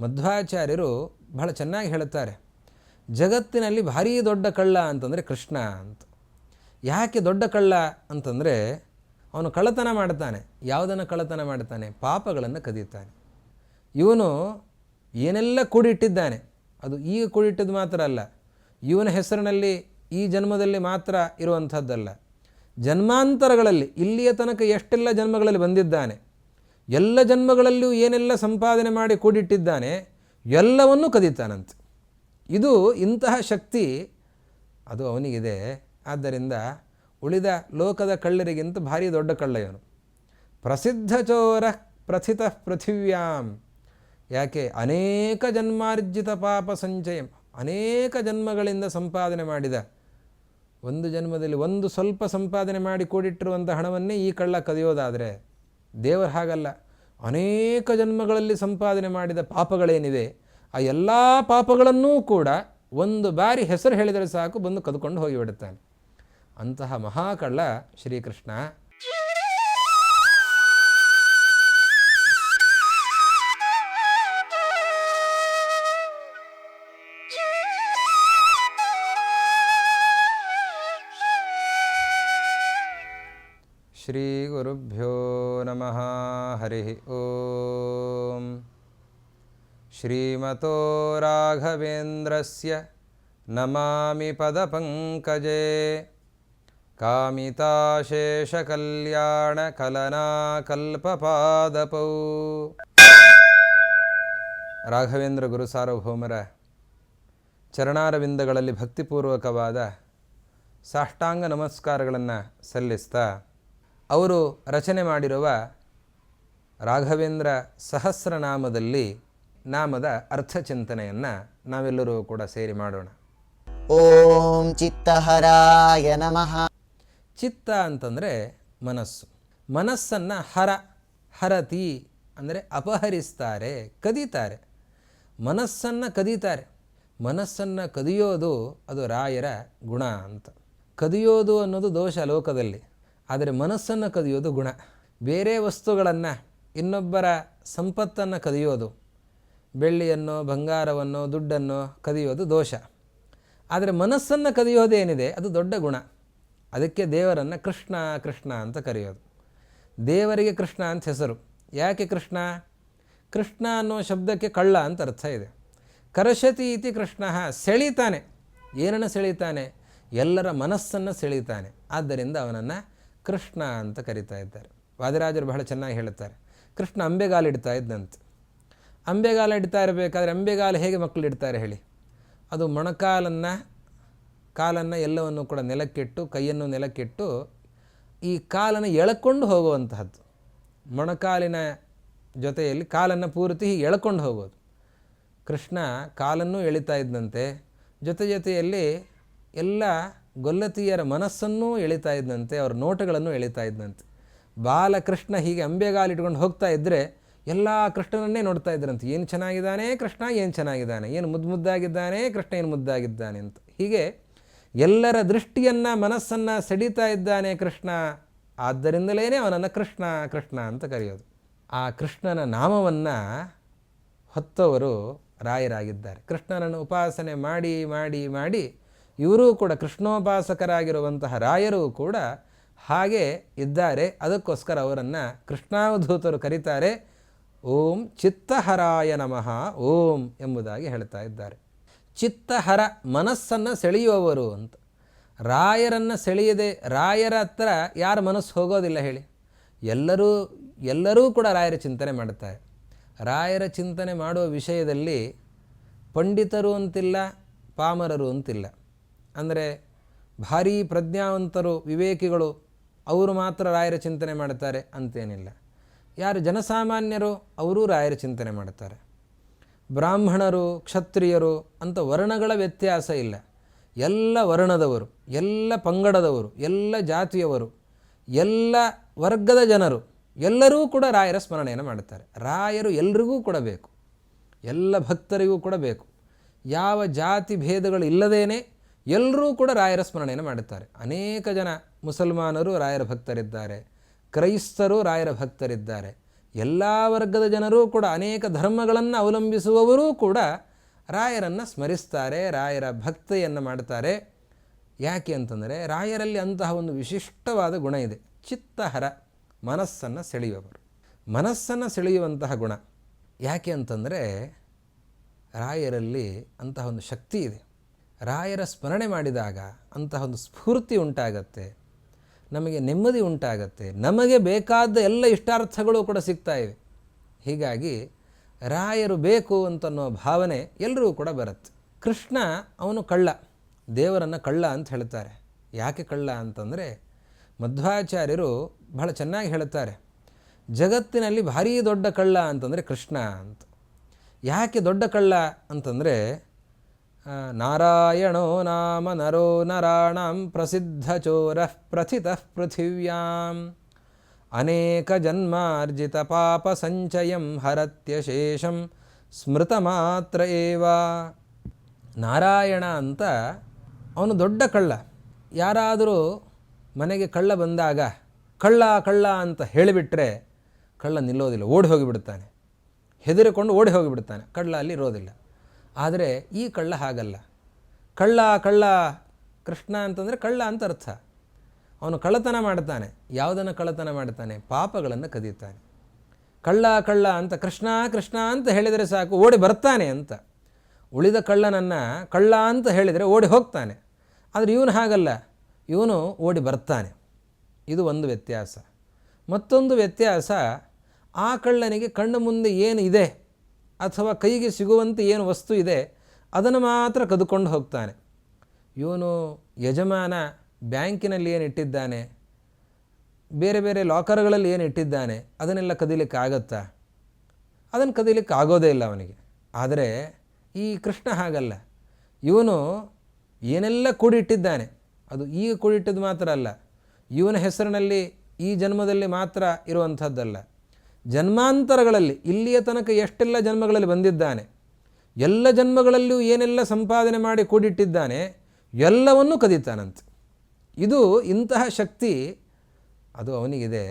ಮಧ್ವಾಚಾರ್ಯರು ಬಹಳ ಚೆನ್ನಾಗಿ ಹೇಳುತ್ತಾರೆ, ಜಗತ್ತಿನಲ್ಲಿ ಭಾರೀ ದೊಡ್ಡ ಕಳ್ಳ ಅಂತಂದರೆ ಕೃಷ್ಣ ಅಂತ. ಯಾಕೆ ದೊಡ್ಡ ಕಳ್ಳ ಅಂತಂದರೆ, ಅವನು ಕಳ್ಳತನ ಮಾಡ್ತಾನೆ ಯಾವುದನ್ನು ಕಳ್ಳತನ ಮಾಡ್ತಾನೆ ಪಾಪಗಳನ್ನು ಕದಿಯುತ್ತಾನೆ. ಇವನು ಏನೆಲ್ಲ ಕೂಡಿಟ್ಟಿದ್ದಾನೆ, ಅದು ಈಗ ಕೂಡಿಟ್ಟಿದ್ದು ಮಾತ್ರ ಅಲ್ಲ, ಇವನ ಹೆಸರಿನಲ್ಲಿ ಈ ಜನ್ಮದಲ್ಲಿ ಮಾತ್ರ ಇರುವಂಥದ್ದಲ್ಲ. ಜನ್ಮಾಂತರಗಳಲ್ಲಿ ಇಲ್ಲಿಯ ತನಕ ಎಷ್ಟೆಲ್ಲ ಜನ್ಮಗಳಲ್ಲಿ ಬಂದಿದ್ದಾನೆ ಎಲ್ಲ ಜನ್ಮಗಳಲ್ಲೂ ಏನೆಲ್ಲ ಸಂಪಾದನೆ ಮಾಡಿ ಕೂಡಿಟ್ಟಿದ್ದಾನೆ ಎಲ್ಲವನ್ನೂ ಕದೀತಾನಂತೆ. ಇದು ಇಂತಹ ಶಕ್ತಿ ಅದು ಅವನಿಗಿದೆ. ಆದ್ದರಿಂದ ಉಳಿದ ಲೋಕದ ಕಳ್ಳರಿಗಿಂತ ಭಾರಿ ದೊಡ್ಡ ಕಳ್ಳ ಇವನು. ಪ್ರಸಿದ್ಧ ಚೋರ ಪ್ರಥಿತ ಪೃಥಿವ್ಯಾಂ. ಯಾಕೆ? ಅನೇಕ ಜನ್ಮಾರ್ಜಿತ ಪಾಪ ಸಂಚಯ. ಅನೇಕ ಜನ್ಮಗಳಿಂದ ಸಂಪಾದನೆ ಮಾಡಿದ. ಒಂದು ಜನ್ಮದಲ್ಲಿ ಒಂದು ಸ್ವಲ್ಪ ಸಂಪಾದನೆ ಮಾಡಿ ಕೂಡಿಟ್ಟಿರುವಂಥ ಹಣವನ್ನೇ ಈ ಕಳ್ಳ ಕದಿಯೋದಾದರೆ ದೇವರು ಹಾಗಲ್ಲ. ಅನೇಕ ಜನ್ಮಗಳಲ್ಲಿ ಸಂಪಾದನೆ ಮಾಡಿದ ಪಾಪಗಳೇನಿವೆ, ಆ ಎಲ್ಲ ಪಾಪಗಳನ್ನೂ ಕೂಡ ಒಂದು ಬಾರಿ ಹೆಸರು ಹೇಳಿದರೆ ಸಾಕು, ಬಂದು ಕದ್ಕೊಂಡು ಹೋಗಿಬಿಡುತ್ತಾನೆ. ಅಂತಹ ಮಹಾಕಳ್ಳ ಶ್ರೀಕೃಷ್ಣ ಶ್ರೀಗುರುಭ್ಯೋ ನಮಃ ಹರಿ ಓಂ ಶ್ರೀಮತೋ ರಾಘವೇಂದ್ರಸ್ಯ ನಮಾಮಿ ಪದಪಂಕಜೆ ಕಾಮಿತಾಶೇಷಕಲ್ಯಾಣಕಲನಾಕಲ್ಪಪಾದಪೌ ರಾಘವೇಂದ್ರ ಗುರು ಸಾರ್ವಭೌಮರ ಚರಣಾರವಿಂದಗಳಲ್ಲಿ ಭಕ್ತಿಪೂರ್ವಕವಾದ ಸಾಷ್ಟಾಂಗ ನಮಸ್ಕಾರಗಳನ್ನು ಸಲ್ಲಿಸ್ತಾ ಅವರು ರಚನೆ ಮಾಡಿರುವ ರಾಘವೇಂದ್ರ ಸಹಸ್ರನಾಮದಲ್ಲಿ ನಾಮದ ಅರ್ಥ ಚಿಂತನೆಯನ್ನು ನಾವೆಲ್ಲರೂ ಕೂಡ ಸೇರಿ ಮಾಡೋಣ. ಓಂ ಚಿತ್ತಹರಾಯ ನಮಃ. ಚಿತ್ತ ಅಂತಂದರೆ ಮನಸ್ಸು. ಮನಸ್ಸನ್ನು ಹರ ಹರತಿ ಅಂದರೆ ಅಪಹರಿಸ್ತಾರೆ ಕದೀತಾರೆ. ಮನಸ್ಸನ್ನು ಕದೀತಾರೆ. ಮನಸ್ಸನ್ನು ಕದಿಯೋದು ಅದು ರಾಯರ ಗುಣ ಅಂತ. ಕದಿಯೋದು ಅನ್ನೋದು ದೋಷ ಲೋಕದಲ್ಲಿ. ಆದರೆ ಮನಸ್ಸನ್ನು ಕದಿಯೋದು ಗುಣ. ಬೇರೆ ವಸ್ತುಗಳನ್ನು ಇನ್ನೊಬ್ಬರ ಸಂಪತ್ತನ್ನು ಕದಿಯೋದು, ಬೆಳ್ಳಿಯನ್ನು, ಬಂಗಾರವನ್ನು, ದುಡ್ಡನ್ನು ಕದಿಯೋದು ದೋಷ. ಆದರೆ ಮನಸ್ಸನ್ನು ಕದಿಯೋದೇನಿದೆ, ಅದು ದೊಡ್ಡ ಗುಣ. ಅದಕ್ಕೆ ದೇವರನ್ನು ಕೃಷ್ಣ ಕೃಷ್ಣ ಅಂತ ಕರೆಯೋದು. ದೇವರಿಗೆ ಕೃಷ್ಣ ಅಂತ ಹೆಸರು. ಯಾಕೆ ಕೃಷ್ಣ? ಕೃಷ್ಣ ಅನ್ನೋ ಶಬ್ದಕ್ಕೆ ಕಳ್ಳ ಅಂತ ಅರ್ಥ ಇದೆ. ಕರಶತಿ ಇತಿ ಕೃಷ್ಣ, ಸೆಳೀತಾನೆ. ಏನನ್ನು ಸೆಳೀತಾನೆ? ಎಲ್ಲರ ಮನಸ್ಸನ್ನು ಸೆಳೀತಾನೆ. ಆದ್ದರಿಂದ ಅವನನ್ನು ಕೃಷ್ಣ ಅಂತ ಕರಿತಾ ಇದ್ದಾರೆ. ವಾದಿರಾಜರು ಬಹಳ ಚೆನ್ನಾಗಿ ಹೇಳುತ್ತಾರೆ ಕೃಷ್ಣ ಅಂಬೆಗಾಲಿಡ್ತಾ ಇದ್ದಂತೆ. ಅಂಬೆಗಾಲ ಇಡ್ತಾ ಇರಬೇಕಾದ್ರೆ ಅಂಬೆಗಾಲು ಹೇಗೆ ಮಕ್ಕಳು ಇಡ್ತಾರೆ ಹೇಳಿ? ಅದು ಮೊಣಕಾಲನ್ನು, ಕಾಲನ್ನು ಎಲ್ಲವನ್ನು ಕೂಡ ನೆಲಕ್ಕಿಟ್ಟು, ಕೈಯನ್ನು ನೆಲಕ್ಕಿಟ್ಟು ಈ ಕಾಲನ್ನು ಎಳಕೊಂಡು ಹೋಗುವಂತಹದ್ದು. ಮೊಣಕಾಲಿನ ಜೊತೆಯಲ್ಲಿ ಕಾಲನ್ನು ಪೂರ್ತಿ ಎಳ್ಕೊಂಡು ಹೋಗೋದು. ಕೃಷ್ಣ ಕಾಲನ್ನು ಎಳಿತಾ ಇದ್ದಂತೆ. ಜೊತೆ ಜೊತೆಯಲ್ಲಿ ಎಲ್ಲ ಗೊಲ್ಲತಿಯರ ಮನಸ್ಸನ್ನೂ ಎಳಿತಾ ಇದ್ದಂತೆ ಅವರ ನೋಟಗಳನ್ನು ಎಳಿತಾ ಇದ್ದಂತೆ ಬಾಲಕೃಷ್ಣ ಹೀಗೆ ಅಂಬೆಗಾಲಿಟ್ಕೊಂಡು ಹೋಗ್ತಾ ಇದ್ದರೆ ಎಲ್ಲ ಕೃಷ್ಣನನ್ನೇ ನೋಡ್ತಾ ಇದ್ರಂತೆ. ಏನು ಚೆನ್ನಾಗಿದ್ದಾನೆ ಕೃಷ್ಣ, ಏನು ಚೆನ್ನಾಗಿದ್ದಾನೆ? ಏನು ಮುದ್ದು ಮುದ್ದಾಗಿದ್ದಾನೆ ಕೃಷ್ಣ, ಏನು ಮುದ್ದಾಗಿದ್ದಾನೆ ಅಂತ. ಹೀಗೆ ಎಲ್ಲರ ದೃಷ್ಟಿಯನ್ನು, ಮನಸ್ಸನ್ನು ಸೆಡಿತಾ ಇದ್ದಾನೆ ಕೃಷ್ಣ. ಆದ್ದರಿಂದಲೇ ಅವನನ್ನು ಕೃಷ್ಣ ಕೃಷ್ಣ ಅಂತ ಕರೆಯೋದು. ಆ ಕೃಷ್ಣನ ನಾಮವನ್ನು ಹೊತ್ತವರು ರಾಯರಾಗಿದ್ದಾರೆ. ಕೃಷ್ಣನನ್ನು ಉಪಾಸನೆ ಮಾಡಿ ಮಾಡಿ ಮಾಡಿ ಇವರೂ ಕೂಡ ಕೃಷ್ಣೋಪಾಸಕರಾಗಿರುವಂತಹ ರಾಯರು ಕೂಡ ಹಾಗೆ ಇದ್ದಾರೆ. ಅದಕ್ಕೋಸ್ಕರ ಅವರನ್ನು ಕೃಷ್ಣಾವಧೂತರು ಕರೀತಾರೆ. ಓಂ ಚಿತ್ತಹರಾಯ ನಮಃ, ಓಂ ಎಂಬುದಾಗಿ ಹೇಳ್ತಾ ಇದ್ದಾರೆ. ಚಿತ್ತಹರ ಮನಸ್ಸನ್ನು ಸೆಳೆಯುವವರು ಅಂತ. ರಾಯರನ್ನು ಸೆಳೆಯದೆ, ರಾಯರ ಹತ್ರ ಯಾರ ಮನಸ್ಸು ಹೋಗೋದಿಲ್ಲ ಹೇಳಿ. ಎಲ್ಲರೂ ಎಲ್ಲರೂ ಕೂಡ ರಾಯರ ಚಿಂತನೆ ಮಾಡುತ್ತಾರೆ ರಾಯರ ಚಿಂತನೆ ಮಾಡುವ ವಿಷಯದಲ್ಲಿ ಪಂಡಿತರು ಅಂತಿಲ್ಲ, ಪಾಮರರು ಅಂತಿಲ್ಲ. ಅಂದರೆ ಭಾರೀ ಪ್ರಜ್ಞಾವಂತರು, ವಿವೇಕಿಗಳು, ಅವರು ಮಾತ್ರ ರಾಯರ ಚಿಂತನೆ ಮಾಡ್ತಾರೆ ಅಂತೇನಿಲ್ಲ. ಯಾರು ಜನಸಾಮಾನ್ಯರು, ಅವರೂ ರಾಯರ ಚಿಂತನೆ ಮಾಡ್ತಾರೆ ಬ್ರಾಹ್ಮಣರು, ಕ್ಷತ್ರಿಯರು ಅಂತ ವರ್ಣಗಳ ವ್ಯತ್ಯಾಸ ಇಲ್ಲ. ಎಲ್ಲ ವರ್ಣದವರು, ಎಲ್ಲ ಪಂಗಡದವರು, ಎಲ್ಲ ಜಾತಿಯವರು, ಎಲ್ಲ ವರ್ಗದ ಜನರು, ಎಲ್ಲರೂ ಕೂಡ ರಾಯರ ಸ್ಮರಣೆಯನ್ನು ಮಾಡುತ್ತಾರೆ. ರಾಯರು ಎಲ್ರಿಗೂ ಕೂಡ ಬೇಕು. ಎಲ್ಲ ಭಕ್ತರಿಗೂ ಕೂಡ ಬೇಕು. ಯಾವ ಜಾತಿ ಭೇದಗಳು ಇಲ್ಲದೇನೆ ಎಲ್ಲರೂ ಕೂಡ ರಾಯರ ಸ್ಮರಣೆಯನ್ನು ಮಾಡುತ್ತಾರೆ. ಅನೇಕ ಜನ ಮುಸಲ್ಮಾನರು ರಾಯರ ಭಕ್ತರಿದ್ದಾರೆ. ಕ್ರೈಸ್ತರು ರಾಯರ ಭಕ್ತರಿದ್ದಾರೆ. ಎಲ್ಲ ವರ್ಗದ ಜನರೂ ಕೂಡ ಅನೇಕ ಧರ್ಮಗಳನ್ನು ಅವಲಂಬಿಸುವವರೂ ಕೂಡ ರಾಯರನ್ನು ಸ್ಮರಿಸ್ತಾರೆ, ರಾಯರ ಭಕ್ತಿಯನ್ನು ಮಾಡ್ತಾರೆ ಯಾಕೆ ಅಂತಂದರೆ ರಾಯರಲ್ಲಿ ಅಂತಹ ಒಂದು ವಿಶಿಷ್ಟವಾದ ಗುಣ ಇದೆ. ಚಿತ್ತಹರ, ಮನಸ್ಸನ್ನು ಸೆಳೆಯುವವರು. ಮನಸ್ಸನ್ನು ಸೆಳೆಯುವಂತಹ ಗುಣ ಯಾಕೆ ಅಂತಂದರೆ ರಾಯರಲ್ಲಿ ಅಂತಹ ಒಂದು ಶಕ್ತಿ ಇದೆ. ರಾಯರ ಸ್ಮರಣೆ ಮಾಡಿದಾಗ ಅಂತಹ ಒಂದು ಸ್ಫೂರ್ತಿ ಉಂಟಾಗತ್ತೆ. ನಮಗೆ ನೆಮ್ಮದಿ ಉಂಟಾಗತ್ತೆ. ನಮಗೆ ಬೇಕಾದ ಎಲ್ಲ ಇಷ್ಟಾರ್ಥಗಳು ಕೂಡ ಸಿಗ್ತಾ ಇವೆ. ಹೀಗಾಗಿ ರಾಯರು ಬೇಕು ಅಂತನ್ನೋ ಭಾವನೆ ಎಲ್ಲರಿಗೂ ಕೂಡ ಬರುತ್ತೆ. ಕೃಷ್ಣ ಅವನು ಕಳ್ಳ, ದೇವರನ್ನು ಕಳ್ಳ ಅಂತ ಹೇಳ್ತಾರೆ. ಯಾಕೆ ಕಳ್ಳ ಅಂತಂದರೆ ಮಧ್ವಾಚಾರ್ಯರು ಬಹಳ ಚೆನ್ನಾಗಿ ಹೇಳುತ್ತಾರೆ ಜಗತ್ತಿನಲ್ಲಿ ಭಾರೀ ದೊಡ್ಡ ಕಳ್ಳ ಅಂತಂದರೆ ಕೃಷ್ಣ ಅಂತ. ಯಾಕೆ ದೊಡ್ಡ ಕಳ್ಳ ಅಂತಂದರೆ ನಾರಾಯಣೋ ನಾಮ ನರೋ ನರಾಣಾಂ ಪ್ರಸಿದ್ಧ ಚೋರ ಪ್ರಥಿತ ಪೃಥಿವ್ಯಾಂ. ಅನೇಕ ಜನ್ಮಾರ್ಜಿತ ಪಾಪ ಸಂಚಯಂ ಹರತ್ಯಶೇಷಂ ಸ್ಮೃತ ಮಾತ್ರ ಏವ. ನಾರಾಯಣ ಅಂತ ಅವನು ದೊಡ್ಡ ಕಳ್ಳ. ಯಾರಾದರೂ ಮನೆಗೆ ಕಳ್ಳ ಬಂದಾಗ ಕಳ್ಳ ಕಳ್ಳ ಅಂತ ಹೇಳಿಬಿಟ್ರೆ ಕಳ್ಳ ನಿಲ್ಲೋದಿಲ್ಲ, ಓಡಿ ಹೋಗಿಬಿಡ್ತಾನೆ ಹೆದರಿಕೊಂಡು ಓಡಿ ಹೋಗಿಬಿಡ್ತಾನೆ ಕಳ್ಳ ಅಲ್ಲಿ ಇರೋದಿಲ್ಲ. ಆದರೆ ಈ ಕಳ್ಳ ಹಾಗಲ್ಲ. ಕಳ್ಳ ಕಳ್ಳ, ಕೃಷ್ಣ ಅಂತಂದರೆ ಕಳ್ಳ ಅಂತ ಅರ್ಥ. ಅವನು ಕಳ್ಳತನ ಮಾಡ್ತಾನೆ ಯಾವುದನ್ನು ಕಳ್ಳತನ ಮಾಡ್ತಾನೆ ಪಾಪಗಳನ್ನು ಕದಿಯುತ್ತಾನೆ. ಕಳ್ಳ ಕಳ್ಳ ಅಂತ, ಕೃಷ್ಣ ಕೃಷ್ಣ ಅಂತ ಹೇಳಿದರೆ ಸಾಕು, ಓಡಿ ಬರ್ತಾನೆ ಅಂತ. ಉಳಿದ ಕಳ್ಳನನ್ನು ಕಳ್ಳ ಅಂತ ಹೇಳಿದರೆ ಓಡಿ ಹೋಗ್ತಾನೆ. ಆದರೆ ಇವನು ಹಾಗಲ್ಲ. ಇವನು ಓಡಿ ಬರ್ತಾನೆ. ಇದು ಒಂದು ವ್ಯತ್ಯಾಸ. ಮತ್ತೊಂದು ವ್ಯತ್ಯಾಸ, ಆ ಕಳ್ಳನಿಗೆ ಕಣ್ಣು ಮುಂದೆ ಏನು ಇದೆ? ಅಥವಾ ಕೈಗೆ ಸಿಗುವಂತೆ ಏನು ವಸ್ತು ಇದೆ, ಅದನ್ನು ಮಾತ್ರ ಕದ್ಕೊಂಡು ಹೋಗ್ತಾನೆ. ಇವನು ಯಜಮಾನ ಬ್ಯಾಂಕಿನಲ್ಲಿ ಏನು ಇಟ್ಟಿದ್ದಾನೆ? ಬೇರೆ ಬೇರೆ ಲಾಕರ್ಗಳಲ್ಲಿ ಏನು ಇಟ್ಟಿದ್ದಾನೆ? ಅದನ್ನೆಲ್ಲ ಕದೀಲಿಕ್ಕೆ ಆಗತ್ತಾ ಅದನ್ನು ಕದೀಲಿಕ್ಕೆ ಆಗೋದೇ ಇಲ್ಲ ಅವನಿಗೆ. ಆದರೆ ಈ ಕೃಷ್ಣ ಹಾಗಲ್ಲ. ಇವನು ಏನೆಲ್ಲ ಕೂಡಿಟ್ಟಿದ್ದಾನೆ? ಅದು ಈಗ ಕೂಡಿಟ್ಟಿದ್ದು ಮಾತ್ರ ಅಲ್ಲ. ಇವನ ಹೆಸರಿನಲ್ಲಿ ಈ ಜನ್ಮದಲ್ಲಿ ಮಾತ್ರ ಇರುವಂಥದ್ದಲ್ಲ. ಜನ್ಮಾಂತರಗಳಲ್ಲಿ ಇಲ್ಲಿಯ ತನಕ ಎಷ್ಟೆಲ್ಲ ಜನ್ಮಗಳಲ್ಲಿ ಬಂದಿದ್ದಾನೆ, ಎಲ್ಲ ಜನ್ಮಗಳಲ್ಲಿಯೂ ಏನೆಲ್ಲ ಸಂಪಾದನೆ ಮಾಡಿ ಕೂಡಿಟ್ಟಿದ್ದಾನೆ, ಎಲ್ಲವನ್ನೂ ಕದೀತಾನಂತೆ. ಇದು ಇಂತಹ ಶಕ್ತಿ ಅದು ಅವನಿಗಿದೆ.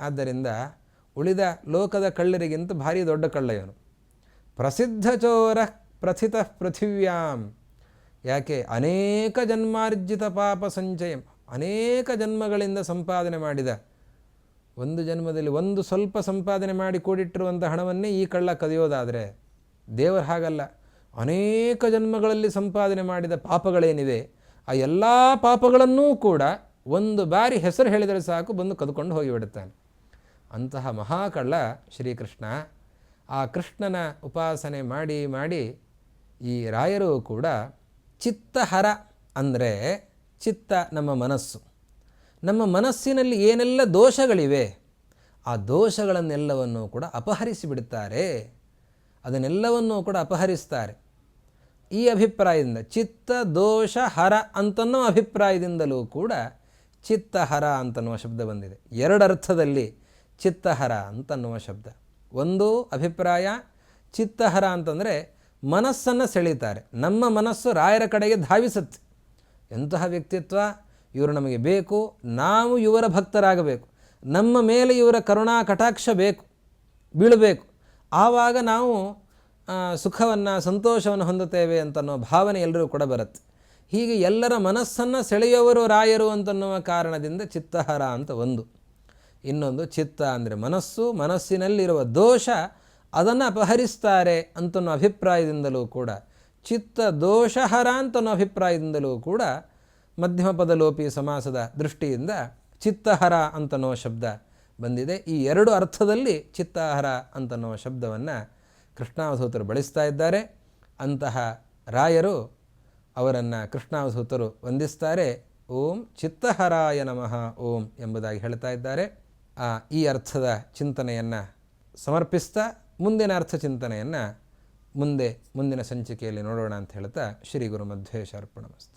ಆದ್ದರಿಂದ ಉಳಿದ ಲೋಕದ ಕಳ್ಳರಿಗಿಂತ ಭಾರಿ ದೊಡ್ಡ ಕಳ್ಳ ಇವನು ಪ್ರಸಿದ್ಧ ಚೋರ ಪ್ರಥಿತ ಪೃಥಿವ್ಯಾಂ. ಯಾಕೆ? ಅನೇಕ ಜನ್ಮಾರ್ಜಿತ ಪಾಪ ಸಂಚಯಂ, ಅನೇಕ ಜನ್ಮಗಳಿಂದ ಸಂಪಾದನೆ ಮಾಡಿದ ಒಂದು ಜನ್ಮದಲ್ಲಿ ಒಂದು ಸ್ವಲ್ಪ ಸಂಪಾದನೆ ಮಾಡಿ ಕೂಡಿಟ್ಟಿರುವಂಥ ಹಣವನ್ನೇ ಈ ಕಳ್ಳ ಕದಿಯೋದಾದರೆ ದೇವರು ಹಾಗಲ್ಲ. ಅನೇಕ ಜನ್ಮಗಳಲ್ಲಿ ಸಂಪಾದನೆ ಮಾಡಿದ ಪಾಪಗಳೇನಿವೆ, ಆ ಎಲ್ಲ ಪಾಪಗಳನ್ನೂ ಕೂಡ ಒಂದು ಬಾರಿ ಹೆಸರು ಹೇಳಿದರೆ ಸಾಕು, ಬಂದು ಕದ್ಕೊಂಡು ಹೋಗಿಬಿಡುತ್ತಾನೆ. ಅಂತಹ ಮಹಾಕಳ್ಳ ಶ್ರೀಕೃಷ್ಣ, ಆ ಕೃಷ್ಣನ ಉಪಾಸನೆ ಮಾಡಿ ಮಾಡಿ ಈ ರಾಯರು ಕೂಡ ಚಿತ್ತಹರ ಅಂದರೆ ಚಿತ್ತ ನಮ್ಮ ಮನಸ್ಸು. ನಮ್ಮ ಮನಸ್ಸಿನಲ್ಲಿ ಏನೆಲ್ಲ ದೋಷಗಳಿವೆ, ಆ ದೋಷಗಳನ್ನೆಲ್ಲವನ್ನೂ ಕೂಡ ಅಪಹರಿಸಿ ಬಿಡುತ್ತಾರೆ. ಅದನ್ನೆಲ್ಲವನ್ನೂ ಕೂಡ ಅಪಹರಿಸ್ತಾರೆ. ಈ ಅಭಿಪ್ರಾಯದಿಂದ ಚಿತ್ತ, ದೋಷ, ಹರ ಅಂತನ್ನೋ ಅಭಿಪ್ರಾಯದಿಂದಲೂ ಕೂಡ ಚಿತ್ತಹರ ಅಂತನ್ನುವ ಶಬ್ದ ಬಂದಿದೆ. ಎರಡರ್ಥದಲ್ಲಿ ಚಿತ್ತಹರ ಅಂತನ್ನುವ ಶಬ್ದ. ಒಂದು ಅಭಿಪ್ರಾಯ ಚಿತ್ತಹರ ಅಂತಂದರೆ ಮನಸ್ಸನ್ನು ಸೆಳೀತಾರೆ. ನಮ್ಮ ಮನಸ್ಸು ರಾಯರ ಕಡೆಗೆ ಧಾವಿಸುತ್ತೆ. ಎಂತಹ ವ್ಯಕ್ತಿತ್ವ? ಇವರು ನಮಗೆ ಬೇಕು, ನಾವು ಇವರ ಭಕ್ತರಾಗಬೇಕು, ನಮ್ಮ ಮೇಲೆ ಇವರ ಕರುಣಾ ಕಟಾಕ್ಷ ಬೇಕು, ಬೀಳಬೇಕು. ಆವಾಗ ನಾವು ಸುಖವನ್ನು, ಸಂತೋಷವನ್ನು ಹೊಂದುತ್ತೇವೆ ಅಂತನ್ನೋ ಭಾವನೆ ಎಲ್ಲರೂ ಕೂಡ ಬರುತ್ತೆ. ಹೀಗೆ ಎಲ್ಲರ ಮನಸ್ಸನ್ನು ಸೆಳೆಯುವವರು ರಾಯರು ಅಂತನ್ನುವ ಕಾರಣದಿಂದ ಚಿತ್ತಹರ ಅಂತ ಒಂದು. ಇನ್ನೊಂದು, ಚಿತ್ತ ಅಂದರೆ ಮನಸ್ಸು, ಮನಸ್ಸಿನಲ್ಲಿರುವ ದೋಷ, ಅದನ್ನು ಅಪಹರಿಸ್ತಾರೆ ಅಂತನ್ನೋ ಅಭಿಪ್ರಾಯದಿಂದಲೂ ಕೂಡ, ಚಿತ್ತ ದೋಷಹರ ಅಂತನ್ನೋ ಅಭಿಪ್ರಾಯದಿಂದಲೂ ಕೂಡ ಮಧ್ಯಮ ಪದಲೋಪಿ ಸಮಾಸದ ದೃಷ್ಟಿಯಿಂದ ಚಿತ್ತಹರ ಅಂತನೋ ಶಬ್ದ ಬಂದಿದೆ. ಈ ಎರಡು ಅರ್ಥದಲ್ಲಿ ಚಿತ್ತಹರ ಅಂತನೋ ಶಬ್ದವನ್ನು ಕೃಷ್ಣಾವಧೂತರು ಬಳಸ್ತಾ ಇದ್ದಾರೆ. ಅಂತಹ ರಾಯರು ಅವರನ್ನು ಕೃಷ್ಣಾವಧೂತರು ವಂದಿಸ್ತಾರೆ. ಓಂ ಚಿತ್ತಹರಾಯ ನಮಃ ಓಂ ಎಂಬುದಾಗಿ ಹೇಳ್ತಾ ಇದ್ದಾರೆ. ಆ, ಈ ಅರ್ಥದ ಚಿಂತನೆಯನ್ನು ಸಮರ್ಪಿಸ್ತಾ ಮುಂದಿನ ಅರ್ಥ ಚಿಂತನೆಯನ್ನು ಮುಂದೆ ಮುಂದಿನ ಸಂಚಿಕೆಯಲ್ಲಿ ನೋಡೋಣ ಅಂತ ಹೇಳ್ತಾ ಶ್ರೀ ಗುರು ಮಧ್ವೇಶ ಅರ್ಪಣಮಸ್ತು.